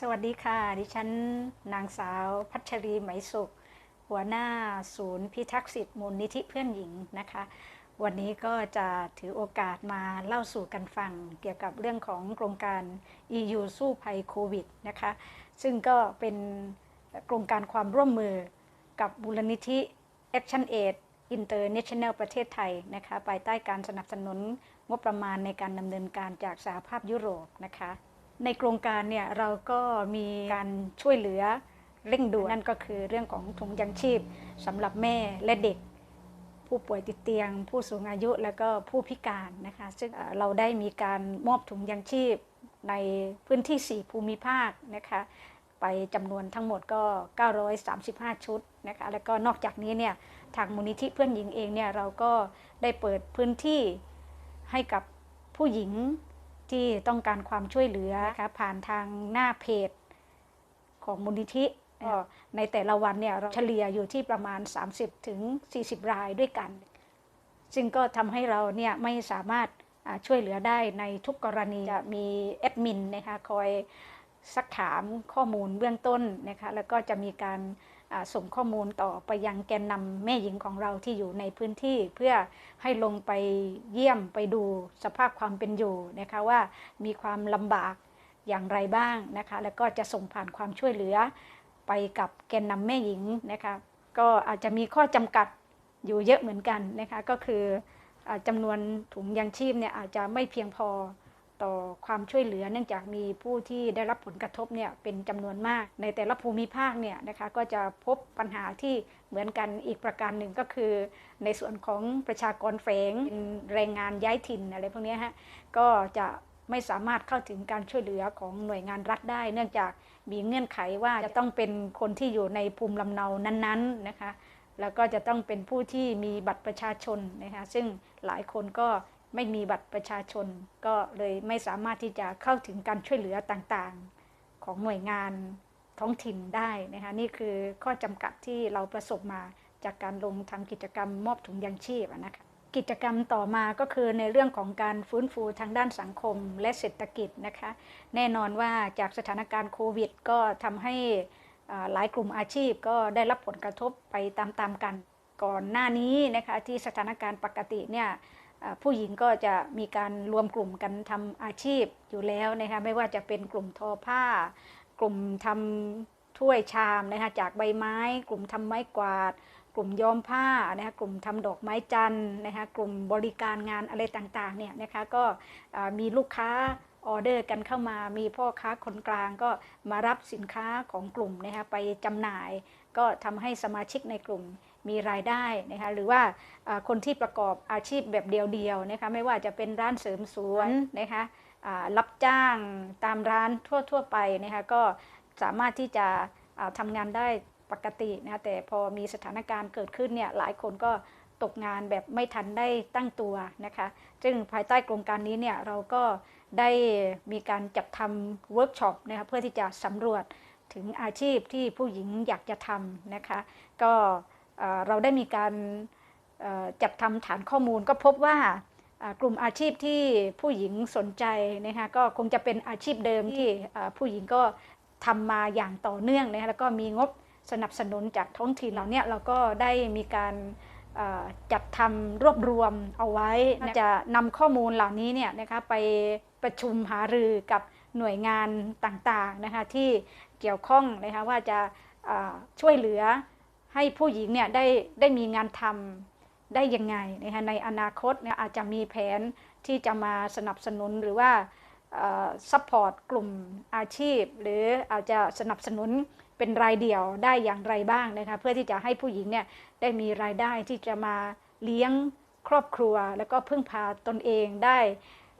สวัสดีค่ะ ดิฉันนางสาวพัชรีไหมสุข หัวหน้าศูนย์พิทักษ์สิทธิมูลนิธิเพื่อนหญิงนะคะ วันนี้ก็จะถือโอกาสมาเล่าสู่กันฟัง เกี่ยวกับเรื่องของโครงการ EU สู้ภัยโควิดนะคะ ซึ่งก็เป็นโครงการความร่วมมือกับมูลนิธิ Action Aid International ประเทศไทยนะคะภายใต้การสนับสนุนงบประมาณในการดำเนินการจากสหภาพยุโรปนะคะ ในโครงการเนี่ยเราก็มีการช่วยเหลือเร่งด่วนนั่นก็คือเรื่องของถุงยังชีพสำหรับแม่และเด็ก ผู้ป่วยติดเตียง ผู้สูงอายุและก็ผู้พิการนะคะซึ่งเอ่อเราได้มีการมอบถุงยังชีพในพื้นที่ 4 ภูมิภาคนะคะไปจำนวนทั้งหมดก็ 935 ชุดนะคะแล้วก็นอกจากนี้เนี่ยทางมูลนิธิเพื่อนหญิงเองเนี่ยเราก็ได้เปิดพื้นที่ให้กับผู้หญิง ที่ต้องการความช่วยเหลือนะคะผ่านทางหน้าเพจของมูลนิธิก็ในแต่ละวันเนี่ยเราเฉลี่ยอยู่ที่ประมาณ 30 ถึง 40 รายด้วยกัน ซึ่งก็ทำให้เราเนี่ยไม่สามารถอ่าช่วยเหลือได้ในทุกกรณีจะมีแอดมินนะคะคอยซักถามข้อมูลเบื้องต้นนะคะแล้วก็จะมีการอ่า ส่งข้อมูลต่อไปยังแกนนำแม่หญิงของเราที่อยู่ในพื้นที่ เพื่อให้ลงไปเยี่ยมไปดูสภาพความเป็นอยู่นะคะว่ามีความลำบากอย่างไรบ้างนะคะแล้วก็จะส่งผ่านความช่วยเหลือไปกับแกนนำแม่หญิงนะคะก็อาจจะมีข้อจำกัดอยู่เยอะเหมือนกันนะคะก็คืออาจำนวนถุงยังชีพเนี่ยอาจจะไม่เพียงพอ ต่อความช่วยเหลือเนื่องจากมีผู้ที่ได้รับผลกระทบเนี่ยเป็นจำนวนมาก ในแต่ละภูมิภาคเนี่ยนะคะก็จะพบปัญหาที่เหมือนกันอีกประการหนึ่งก็คือ ในส่วนของประชากรแฝงแรงงานย้ายถิ่นอะไรพวกนี้ฮะก็จะไม่สามารถเข้าถึงการช่วยเหลือของหน่วยงานรัฐได้ เนื่องจากมีเงื่อนไขว่าจะต้องเป็นคนที่อยู่ในภูมิลำเนานั้นๆนะคะแล้วก็จะต้องเป็นผู้ที่มีบัตรประชาชนนะคะซึ่งหลายคนก็ ไม่มีบัตรประชาชน ก็เลยไม่สามารถที่จะเข้าถึงการช่วยเหลือต่างๆ ของหน่วยงานท้องถิ่นได้นะคะนี่คือข้อจำกัดที่เราประสบมาจากการลงทำกิจกรรมมอบถุงยังชีพนะคะกิจกรรมต่อมาก็คือในเรื่องของการฟื้นฟูทางด้านสังคมและเศรษฐกิจนะคะ แน่นอนว่าจากสถานการณ์โควิด ก็ทำให้หลายกลุ่มอาชีพก็ได้รับผลกระทบไปตามๆกัน ก่อนหน้านี้นะคะที่สถานการณ์ปกติเนี่ย ผู้หญิงก็จะมีการรวมกลุ่มกันทำอาชีพอยู่แล้วนะคะไม่ว่าจะเป็นกลุ่มทอผ้า กลุ่มทำถ้วยชามนะคะจากใบไม้ กลุ่มทำไม้กวาด กลุ่มย้อมผ้านะคะกลุ่มทำดอกไม้จันทร์นะคะกลุ่มบริการงานอะไรต่างๆเนี่ยนะคะก็มีลูกค้าออเดอร์กันเข้ามามีพ่อค้าคนกลางก็มารับสินค้าของกลุ่มนะคะไปจำหน่าย ก็ทำให้สมาชิกในกลุ่ม มีรายได้นะคะหรือว่าอ่าคนที่ประกอบอาชีพแบบเดียวๆนะคะไม่ว่าจะเป็นร้านเสริมสวนนะคะอ่ารับจ้างตามร้านทั่วๆไปนะคะก็สามารถที่จะอ่าทำงานได้ปกตินะคะแต่พอมีสถานการณ์เกิดขึ้นเนี่ยหลายคนก็ตกงานแบบไม่ทันได้ตั้งตัวนะคะซึ่งภายใต้โครงการนี้เนี่ยเราก็ได้มีการจัดทำเวิร์กช็อปนะคะเพื่อที่จะสำรวจถึงอาชีพที่ผู้หญิงอยากจะทำนะคะ ก็ เอ่อเราได้มีการเอ่อจัดทำฐานข้อมูลก็พบว่าอ่ากลุ่มอาชีพที่ผู้หญิงสนใจนะคะก็คงจะเป็นอาชีพเดิมที่อ่าผู้หญิงก็ทำมาอย่างต่อเนื่องนะคะแล้วก็มีงบสนับสนุนจากท้องถิ่นเหล่าเนี้เราก็ได้มีการเอ่อจัดทำรวบรวมเอาไว้นะจะนำข้อมูลเหล่านี้เนี่ยนะคะไปประชุมหารือกับหน่วยงานต่างๆนะคะที่เกี่ยวข้องนะคะว่าจะอ่าช่วยเหลือ ให้ผู้หญิงเนี่ยได้ได้มีงานทำได้ยังไงนะคะในอนาคตเนี่ยอาจจะมีแผนที่จะมาสนับสนุนหรือว่าซัพพอร์ตกลุ่มอาชีพ หรืออาจจะสนับสนุนเป็นรายเดี่ยวได้อย่างไรบ้างนะคะเพื่อที่จะให้ผู้หญิงเนี่ยได้มีรายได้ที่จะมาเลี้ยงครอบครัว แล้วก็พึ่งพาตนเองได้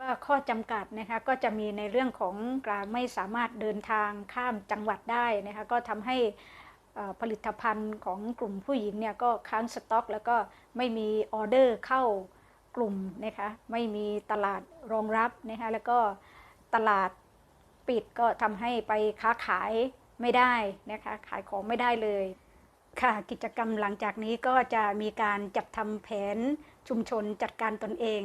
ว่าข้อจำกัดนะคะก็จะมีในเรื่องของการไม่สามารถเดินทางข้ามจังหวัดได้นะคะก็ทำให้ ผลิตภัณฑ์ของกลุ่มผู้หญิงเนี่ยก็ค้างสต็อก แล้วก็ไม่มีออเดอร์เข้ากลุ่มนะคะไม่มีตลาดรองรับนะคะแล้วก็ตลาดปิดก็ทำให้ไปค้าขายไม่ได้นะคะขายของไม่ได้เลยค่ะกิจกรรมหลังจากนี้ก็จะมีการจัดทำแผนชุมชนจัดการตนเอง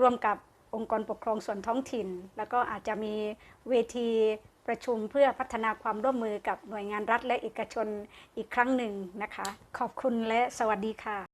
ร่วมกับองค์กรปกครองส่วนท้องถิ่น แล้วก็อาจจะมีเวที ประชุมเพื่อพัฒนาความร่วมมือกับหน่วยงานรัฐและเอกชนอีกครั้งหนึ่งนะคะ ขอบคุณและสวัสดีค่ะ